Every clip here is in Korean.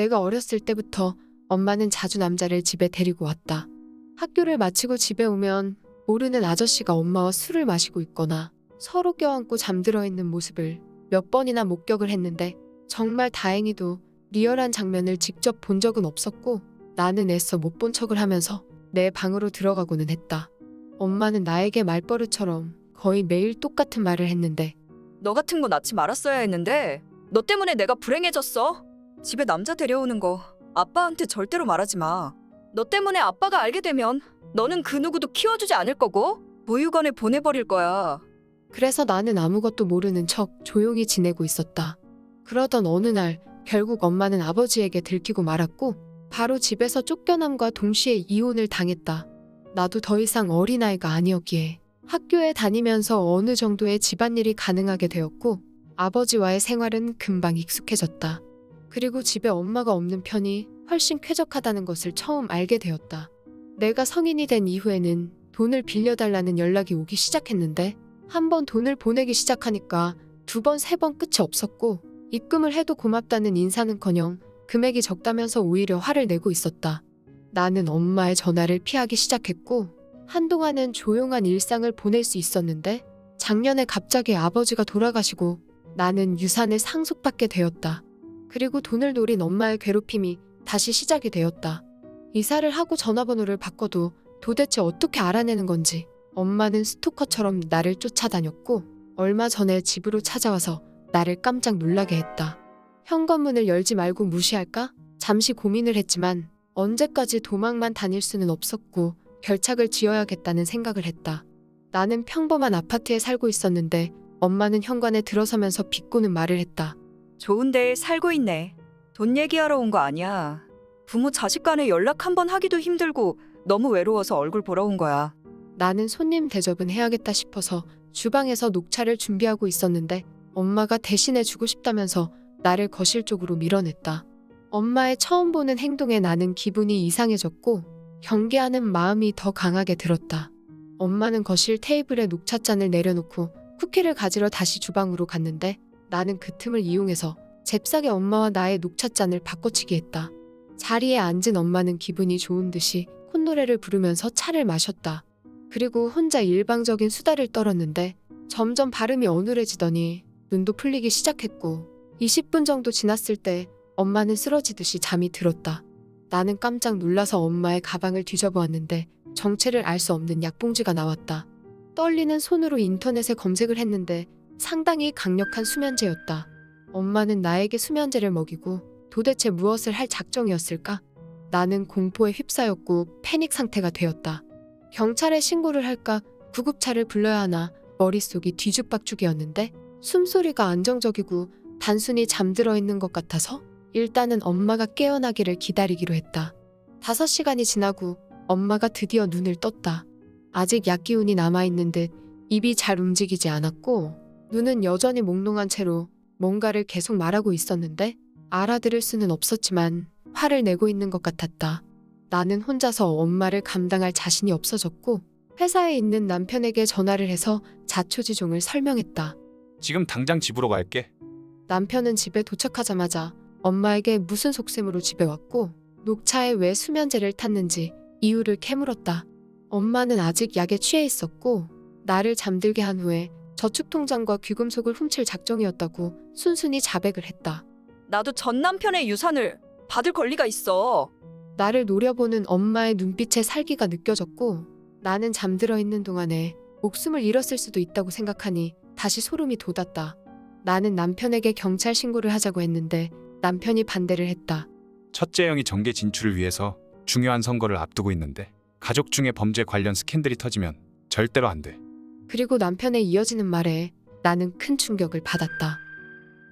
내가 어렸을 때부터 엄마는 자주 남자를 집에 데리고 왔다. 학교를 마치고 집에 오면 모르는 아저씨가 엄마와 술을 마시고 있거나 서로 껴안고 잠들어 있는 모습을 몇 번이나 목격을 했는데 정말 다행히도 리얼한 장면을 직접 본 적은 없었고 나는 애써 못 본 척을 하면서 내 방으로 들어가고는 했다. 엄마는 나에게 말버릇처럼 거의 매일 똑같은 말을 했는데 너 같은 거 낳지 말았어야 했는데 너 때문에 내가 불행해졌어. 집에 남자 데려오는 거 아빠한테 절대로 말하지 마. 너 때문에 아빠가 알게 되면 너는 그 누구도 키워주지 않을 거고 보육원에 보내버릴 거야. 그래서 나는 아무것도 모르는 척 조용히 지내고 있었다. 그러던 어느 날 결국 엄마는 아버지에게 들키고 말았고 바로 집에서 쫓겨남과 동시에 이혼을 당했다. 나도 더 이상 어린아이가 아니었기에 학교에 다니면서 어느 정도의 집안일이 가능하게 되었고 아버지와의 생활은 금방 익숙해졌다. 그리고 집에 엄마가 없는 편이 훨씬 쾌적하다는 것을 처음 알게 되었다. 내가 성인이 된 이후에는 돈을 빌려달라는 연락이 오기 시작했는데 한 번 돈을 보내기 시작하니까 두 번, 세 번 끝이 없었고 입금을 해도 고맙다는 인사는커녕 금액이 적다면서 오히려 화를 내고 있었다. 나는 엄마의 전화를 피하기 시작했고 한동안은 조용한 일상을 보낼 수 있었는데 작년에 갑자기 아버지가 돌아가시고 나는 유산을 상속받게 되었다. 그리고 돈을 노린 엄마의 괴롭힘이 다시 시작이 되었다. 이사를 하고 전화번호를 바꿔도 도대체 어떻게 알아내는 건지 엄마는 스토커처럼 나를 쫓아다녔고 얼마 전에 집으로 찾아와서 나를 깜짝 놀라게 했다. 현관문을 열지 말고 무시할까? 잠시 고민을 했지만 언제까지 도망만 다닐 수는 없었고 결착을 지어야겠다는 생각을 했다. 나는 평범한 아파트에 살고 있었는데 엄마는 현관에 들어서면서 비꼬는 말을 했다. 좋은 데에 살고 있네. 돈 얘기하러 온 거 아니야. 부모 자식 간에 연락 한 번 하기도 힘들고 너무 외로워서 얼굴 보러 온 거야. 나는 손님 대접은 해야겠다 싶어서 주방에서 녹차를 준비하고 있었는데 엄마가 대신해 주고 싶다면서 나를 거실 쪽으로 밀어냈다. 엄마의 처음 보는 행동에 나는 기분이 이상해졌고 경계하는 마음이 더 강하게 들었다. 엄마는 거실 테이블에 녹차잔을 내려놓고 쿠키를 가지러 다시 주방으로 갔는데 나는 그 틈을 이용해서 잽싸게 엄마와 나의 녹차잔을 바꿔치기 했다. 자리에 앉은 엄마는 기분이 좋은 듯이 콧노래를 부르면서 차를 마셨다. 그리고 혼자 일방적인 수다를 떨었는데 점점 발음이 어눌해지더니 눈도 풀리기 시작했고 20분 정도 지났을 때 엄마는 쓰러지듯이 잠이 들었다. 나는 깜짝 놀라서 엄마의 가방을 뒤져보았는데 정체를 알 수 없는 약봉지가 나왔다. 떨리는 손으로 인터넷에 검색을 했는데 상당히 강력한 수면제였다. 엄마는 나에게 수면제를 먹이고 도대체 무엇을 할 작정이었을까? 나는 공포에 휩싸였고 패닉 상태가 되었다. 경찰에 신고를 할까 구급차를 불러야 하나 머릿속이 뒤죽박죽이었는데 숨소리가 안정적이고 단순히 잠들어 있는 것 같아서 일단은 엄마가 깨어나기를 기다리기로 했다. 다섯 시간이 지나고 엄마가 드디어 눈을 떴다. 아직 약 기운이 남아있는 듯 입이 잘 움직이지 않았고 눈은 여전히 몽롱한 채로 뭔가를 계속 말하고 있었는데 알아들을 수는 없었지만 화를 내고 있는 것 같았다. 나는 혼자서 엄마를 감당할 자신이 없어졌고 회사에 있는 남편에게 전화를 해서 자초지종을 설명했다. 지금 당장 집으로 갈게. 남편은 집에 도착하자마자 엄마에게 무슨 속셈으로 집에 왔고 녹차에 왜 수면제를 탔는지 이유를 캐물었다. 엄마는 아직 약에 취해 있었고 나를 잠들게 한 후에 저축통장과 귀금속을 훔칠 작정이었다고 순순히 자백을 했다. 나도 전 남편의 유산을 받을 권리가 있어. 나를 노려보는 엄마의 눈빛에 살기가 느껴졌고 나는 잠들어 있는 동안에 목숨을 잃었을 수도 있다고 생각하니 다시 소름이 돋았다. 나는 남편에게 경찰 신고를 하자고 했는데 남편이 반대를 했다. 첫째 형이 정계 진출을 위해서 중요한 선거를 앞두고 있는데 가족 중에 범죄 관련 스캔들이 터지면 절대로 안 돼. 그리고 남편의 이어지는 말에 나는 큰 충격을 받았다.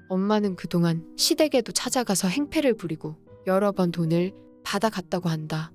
엄마는 그동안 시댁에도 찾아가서 행패를 부리고 여러 번 돈을 받아갔다고 한다.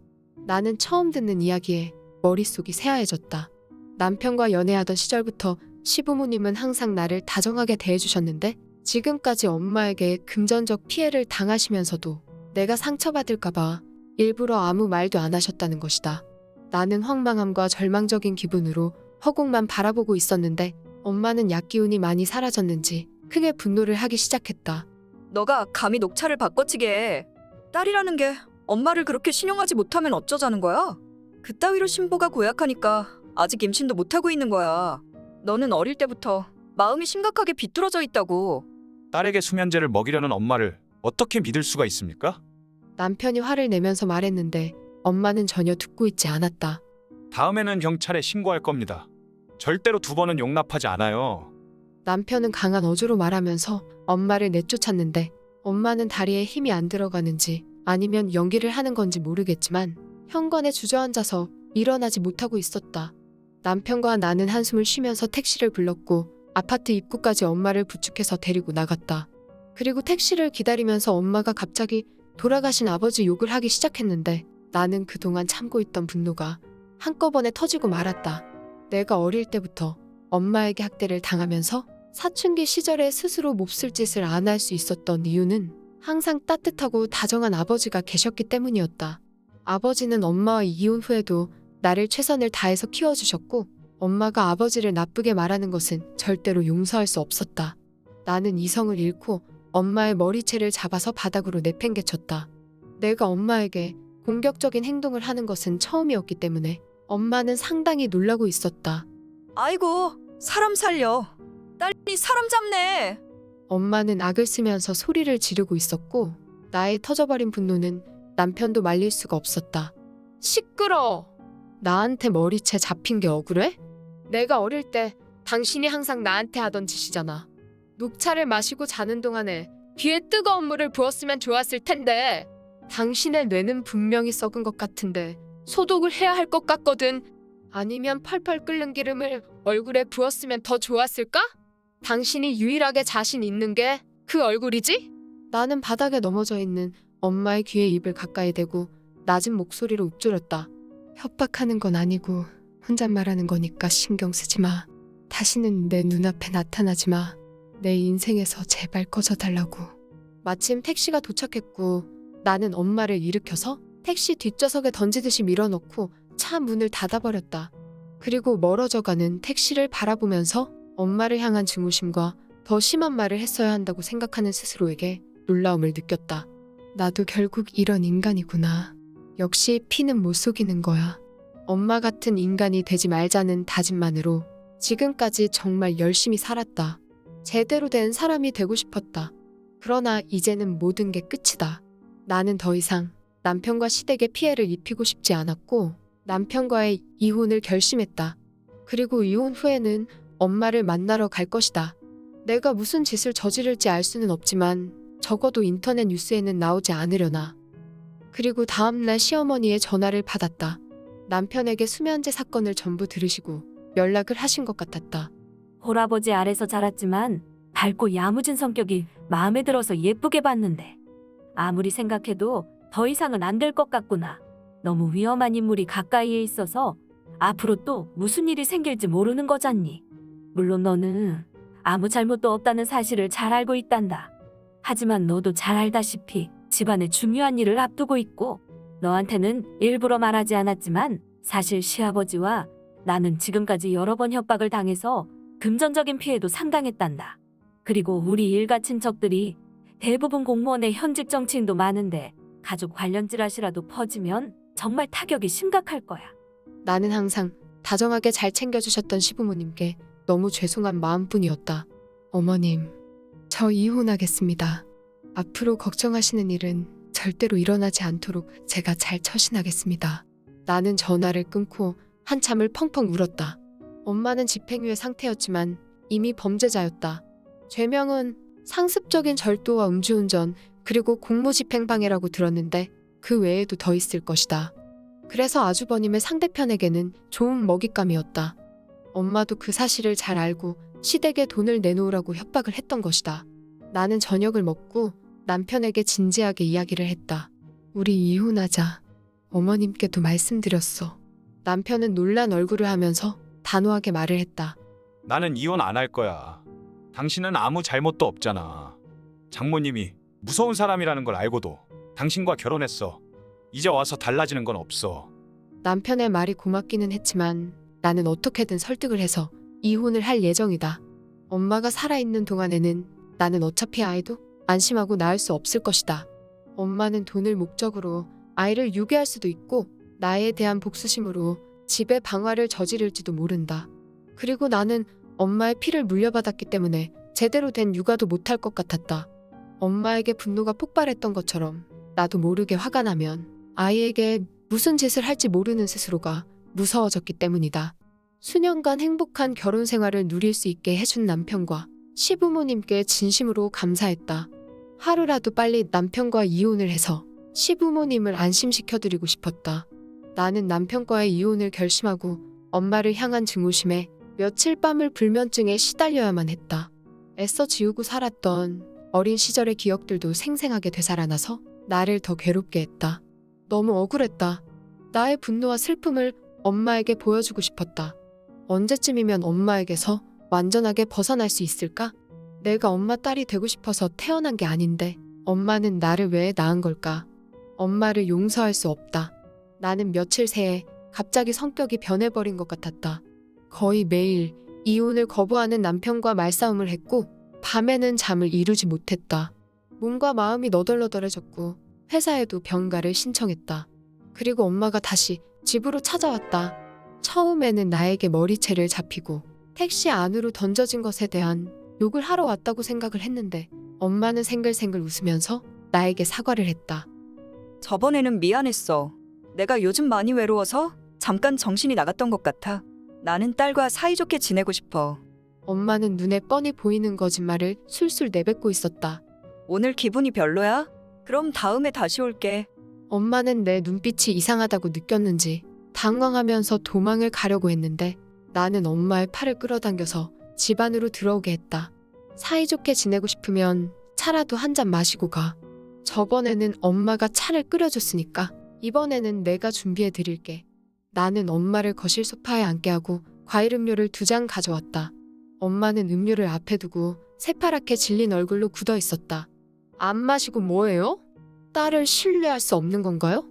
나는 처음 듣는 이야기에 머릿속이 새하얘졌다. 남편과 연애하던 시절부터 시부모님은 항상 나를 다정하게 대해주셨는데 지금까지 엄마에게 금전적 피해를 당하시면서도 내가 상처받을까봐 일부러 아무 말도 안 하셨다는 것이다. 나는 황망함과 절망적인 기분으로 허공만 바라보고 있었는데 엄마는 약기운이 많이 사라졌는지 크게 분노를 하기 시작했다. 너가 감히 녹차를 바꿔치게 해. 딸이라는 게 엄마를 그렇게 신용하지 못하면 어쩌자는 거야? 그따위로 신보가 고약하니까 아직 임신도 못하고 있는 거야. 너는 어릴 때부터 마음이 심각하게 비뚤어져 있다고. 딸에게 수면제를 먹이려는 엄마를 어떻게 믿을 수가 있습니까? 남편이 화를 내면서 말했는데 엄마는 전혀 듣고 있지 않았다. 다음에는 경찰에 신고할 겁니다. 절대로 두 번은 용납하지 않아요. 남편은 강한 어조로 말하면서 엄마를 내쫓았는데 엄마는 다리에 힘이 안 들어가는지 아니면 연기를 하는 건지 모르겠지만 현관에 주저앉아서 일어나지 못하고 있었다. 남편과 나는 한숨을 쉬면서 택시를 불렀고 아파트 입구까지 엄마를 부축해서 데리고 나갔다. 그리고 택시를 기다리면서 엄마가 갑자기 돌아가신 아버지 욕을 하기 시작했는데 나는 그동안 참고 있던 분노가 한꺼번에 터지고 말았다. 내가 어릴 때부터 엄마에게 학대를 당하면서 사춘기 시절에 스스로 몹쓸 짓을 안 할 수 있었던 이유는 항상 따뜻하고 다정한 아버지가 계셨기 때문이었다. 아버지는 엄마와 이혼 후에도 나를 최선을 다해서 키워주셨고 엄마가 아버지를 나쁘게 말하는 것은 절대로 용서할 수 없었다. 나는 이성을 잃고 엄마의 머리채를 잡아서 바닥으로 내팽개쳤다. 내가 엄마에게 공격적인 행동을 하는 것은 처음이었기 때문에 엄마는 상당히 놀라고 있었다. 아이고, 사람 살려. 딸이 사람 잡네. 엄마는 악을 쓰면서 소리를 지르고 있었고 나의 터져버린 분노는 남편도 말릴 수가 없었다. 시끄러. 나한테 머리채 잡힌 게 억울해? 내가 어릴 때 당신이 항상 나한테 하던 짓이잖아. 녹차를 마시고 자는 동안에 귀에 뜨거운 물을 부었으면 좋았을 텐데 당신의 뇌는 분명히 썩은 것 같은데 소독을 해야 할 것 같거든. 아니면 펄펄 끓는 기름을 얼굴에 부었으면 더 좋았을까? 당신이 유일하게 자신 있는 게 그 얼굴이지? 나는 바닥에 넘어져 있는 엄마의 귀에 입을 가까이 대고 낮은 목소리로 읊조렸다. 협박하는 건 아니고 혼잣말하는 거니까 신경 쓰지 마. 다시는 내 눈앞에 나타나지 마. 내 인생에서 제발 꺼져 달라고. 마침 택시가 도착했고 나는 엄마를 일으켜서 택시 뒷좌석에 던지듯이 밀어넣고 차 문을 닫아버렸다. 그리고 멀어져가는 택시를 바라보면서 엄마를 향한 증오심과 더 심한 말을 했어야 한다고 생각하는 스스로에게 놀라움을 느꼈다. 나도 결국 이런 인간이구나. 역시 피는 못 속이는 거야. 엄마 같은 인간이 되지 말자는 다짐만으로 지금까지 정말 열심히 살았다. 제대로 된 사람이 되고 싶었다. 그러나 이제는 모든 게 끝이다. 나는 더 이상 남편과 시댁에 피해를 입히고 싶지 않았고 남편과의 이혼을 결심했다. 그리고 이혼 후에는 엄마를 만나러 갈 것이다. 내가 무슨 짓을 저지를지 알 수는 없지만 적어도 인터넷 뉴스에는 나오지 않으려나. 그리고 다음날 시어머니의 전화를 받았다. 남편에게 수면제 사건을 전부 들으시고 연락을 하신 것 같았다. 홀아버지 아래서 자랐지만 밝고 야무진 성격이 마음에 들어서 예쁘게 봤는데 아무리 생각해도 더 이상은 안 될 것 같구나. 너무 위험한 인물이 가까이에 있어서 앞으로 또 무슨 일이 생길지 모르는 거잖니. 물론 너는 아무 잘못도 없다는 사실을 잘 알고 있단다. 하지만 너도 잘 알다시피 집안의 중요한 일을 앞두고 있고 너한테는 일부러 말하지 않았지만 사실 시아버지와 나는 지금까지 여러 번 협박을 당해서 금전적인 피해도 상당했단다. 그리고 우리 일가 친척들이 대부분 공무원의 현직 정치인도 많은데 가족 관련 찌라시라도 퍼지면 정말 타격이 심각할 거야. 나는 항상 다정하게 잘 챙겨주셨던 시부모님께 너무 죄송한 마음뿐이었다. 어머님, 저 이혼하겠습니다. 앞으로 걱정하시는 일은 절대로 일어나지 않도록 제가 잘 처신하겠습니다. 나는 전화를 끊고 한참을 펑펑 울었다. 엄마는 집행유예 상태였지만 이미 범죄자였다. 죄명은 상습적인 절도와 음주운전 그리고 공무집행방해라고 들었는데 그 외에도 더 있을 것이다. 그래서 아주버님의 상대편에게는 좋은 먹잇감이었다. 엄마도 그 사실을 잘 알고 시댁에 돈을 내놓으라고 협박을 했던 것이다. 나는 저녁을 먹고 남편에게 진지하게 이야기를 했다. 우리 이혼하자. 어머님께도 말씀드렸어. 남편은 놀란 얼굴을 하면서 단호하게 말을 했다. 나는 이혼 안 할 거야. 당신은 아무 잘못도 없잖아. 장모님이 무서운 사람이라는 걸 알고도 당신과 결혼했어. 이제 와서 달라지는 건 없어. 남편의 말이 고맙기는 했지만 나는 어떻게든 설득을 해서 이혼을 할 예정이다. 엄마가 살아있는 동안에는 나는 어차피 아이도 안심하고 낳을 수 없을 것이다. 엄마는 돈을 목적으로 아이를 유괴할 수도 있고 나에 대한 복수심으로 집에 방화를 저지를지도 모른다. 그리고 나는 엄마의 피를 물려받았기 때문에 제대로 된 육아도 못할 것 같았다. 엄마에게 분노가 폭발했던 것처럼 나도 모르게 화가 나면 아이에게 무슨 짓을 할지 모르는 스스로가 무서워졌기 때문이다. 수년간 행복한 결혼 생활을 누릴 수 있게 해준 남편과 시부모님께 진심으로 감사했다. 하루라도 빨리 남편과 이혼을 해서 시부모님을 안심시켜드리고 싶었다. 나는 남편과의 이혼을 결심하고 엄마를 향한 증오심에 며칠 밤을 불면증에 시달려야만 했다. 애써 지우고 살았던 어린 시절의 기억들도 생생하게 되살아나서 나를 더 괴롭게 했다. 너무 억울했다. 나의 분노와 슬픔을 엄마에게 보여주고 싶었다. 언제쯤이면 엄마에게서 완전하게 벗어날 수 있을까? 내가 엄마 딸이 되고 싶어서 태어난 게 아닌데 엄마는 나를 왜 낳은 걸까? 엄마를 용서할 수 없다. 나는 며칠 새에 갑자기 성격이 변해버린 것 같았다. 거의 매일 이혼을 거부하는 남편과 말싸움을 했고 밤에는 잠을 이루지 못했다. 몸과 마음이 너덜너덜해졌고 회사에도 병가를 신청했다. 그리고 엄마가 다시 집으로 찾아왔다. 처음에는 나에게 머리채를 잡히고 택시 안으로 던져진 것에 대한 욕을 하러 왔다고 생각을 했는데 엄마는 생글생글 웃으면서 나에게 사과를 했다. 저번에는 미안했어. 내가 요즘 많이 외로워서 잠깐 정신이 나갔던 것 같아. 나는 딸과 사이좋게 지내고 싶어. 엄마는 눈에 뻔히 보이는 거짓말을 술술 내뱉고 있었다. 오늘 기분이 별로야? 그럼 다음에 다시 올게. 엄마는 내 눈빛이 이상하다고 느꼈는지 당황하면서 도망을 가려고 했는데 나는 엄마의 팔을 끌어당겨서 집 안으로 들어오게 했다. 사이좋게 지내고 싶으면 차라도 한 잔 마시고 가. 저번에는 엄마가 차를 끓여줬으니까 이번에는 내가 준비해 드릴게. 나는 엄마를 거실 소파에 앉게 하고 과일 음료를 두 잔 가져왔다. 엄마는 음료를 앞에 두고 새파랗게 질린 얼굴로 굳어 있었다. 안 마시고 뭐해요? 딸을 신뢰할 수 없는 건가요?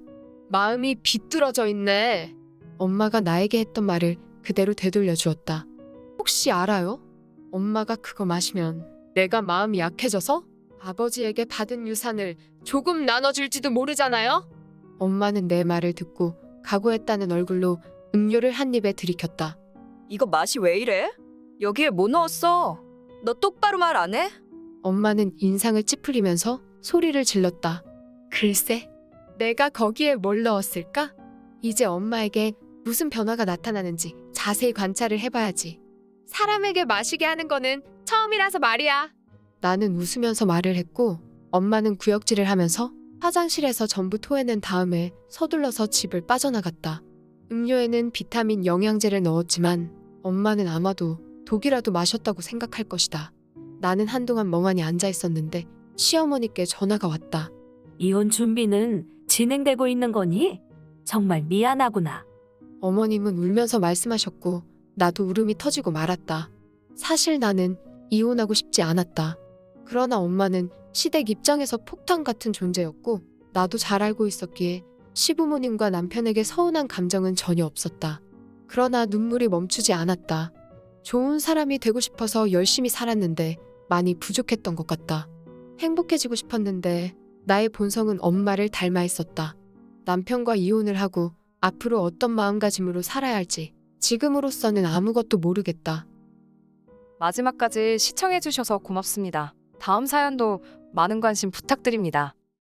마음이 비뚤어져 있네. 엄마가 나에게 했던 말을 그대로 되돌려 주었다. 혹시 알아요? 엄마가 그거 마시면 내가 마음이 약해져서 아버지에게 받은 유산을 조금 나눠줄지도 모르잖아요? 엄마는 내 말을 듣고 각오했다는 얼굴로 음료를 한 입에 들이켰다. 이거 맛이 왜 이래? 여기에 뭐 넣었어? 너 똑바로 말 안 해? 엄마는 인상을 찌푸리면서 소리를 질렀다. 글쎄, 내가 거기에 뭘 넣었을까? 이제 엄마에게 무슨 변화가 나타나는지 자세히 관찰을 해봐야지. 사람에게 마시게 하는 거는 처음이라서 말이야. 나는 웃으면서 말을 했고, 엄마는 구역질을 하면서 화장실에서 전부 토해낸 다음에 서둘러서 집을 빠져나갔다. 음료에는 비타민 영양제를 넣었지만 엄마는 아마도 독이라도 마셨다고 생각할 것이다. 나는 한동안 멍하니 앉아 있었는데 시어머니께 전화가 왔다. 이혼 준비는 진행되고 있는 거니? 정말 미안하구나. 어머님은 울면서 말씀하셨고 나도 울음이 터지고 말았다. 사실 나는 이혼하고 싶지 않았다. 그러나 엄마는 시댁 입장에서 폭탄 같은 존재였고 나도 잘 알고 있었기에 시부모님과 남편에게 서운한 감정은 전혀 없었다. 그러나 눈물이 멈추지 않았다. 좋은 사람이 되고 싶어서 열심히 살았는데 많이 부족했던 것 같다. 행복해지고 싶었는데 나의 본성은 엄마를 닮아 있었다. 남편과 이혼을 하고 앞으로 어떤 마음가짐으로 살아야 할지 지금으로서는 아무것도 모르겠다. 마지막까지 시청해주셔서 고맙습니다. 다음 사연도 많은 관심 부탁드립니다.